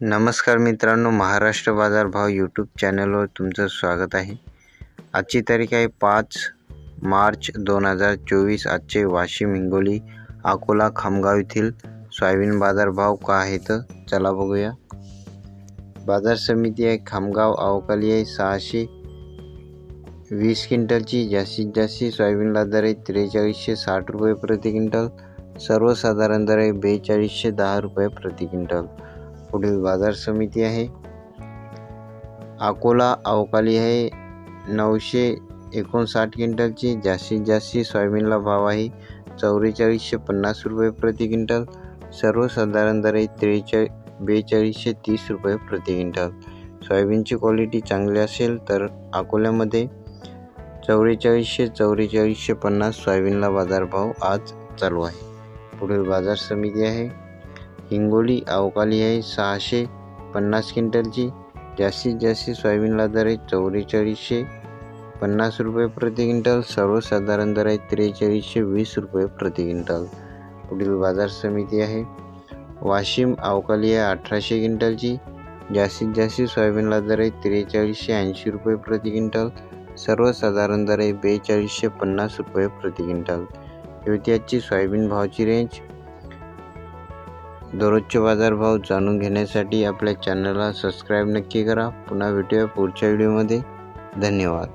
नमस्कार मित्रांनो महाराष्ट्र बाजारभाव यूट्यूब चॅनलवर तुमचं स्वागत आहे. आजची तारीख आहे पाच मार्च दोन हजार चोवीस. आजचे वाशिम हिंगोली अकोला खामगाव येथील सोयाबीन बाजार भाव का आहे तर चला बघूया. बाजार समिती आहे खामगाव अवकाली आहे सहाशे वीस क्विंटलची. जास्तीत जास्त सोयाबीनला दर आहे त्रेचाळीसशे साठ रुपये प्रति क्विंटल. सर्वसाधारण दर आहे बेचाळीसशे दहा रुपये प्रति क्विंटल. पुढील बाजार समिती आहे. अकोला अवकाली आहे. नऊशे एकोणसाठ क्विंटलची जास्तीत जास्त सोयाबीनला भाव आहे. चौवेचाळीसशे पन्नास रुपये प्रति क्विंटल. सर्वसाधारण दर आहे त्रेचाळीस बेचाळीसशे तीस रुपये प्रति क्विंटल. सोयाबीनची क्वालिटी चांगली असेल तर अकोल्यामध्ये चौवेचाळीसशे चौवेचाळीसशे पन्नास सोयाबीनला बाजारभाव आज चालू आहे. पुढील बाजार समिती आहे. हिंगोली अवकाली आहे सहाशे पन्नास क्विंटलची. जास्तीत जास्त सोयाबीनला दर आहे चौवेचाळीसशे पन्नास रुपये प्रति क्विंटल. सर्वसाधारण दर आहे त्रेचाळीसशे वीस रुपये प्रति क्विंटल. पुढील बाजार समिती आहे. वाशिम अवकाली आहे अठराशे क्विंटलची. जास्तीत जास्त सोयाबीनला दर आहे त्रेचाळीसशे ऐंशी रुपये प्रति क्विंटल. सर्वसाधारण दर आहे बेचाळीसशे पन्नास रुपये प्रति क्विंटल. होती आजची सोयाबीन भावाची रेंज दररोजचे बाजारभाव जाणून घेण्यासाठी आपल्या चॅनलला सबस्क्राईब नक्की करा. पुन्हा भेटूया पुढच्या व्हिडिओमध्ये. धन्यवाद.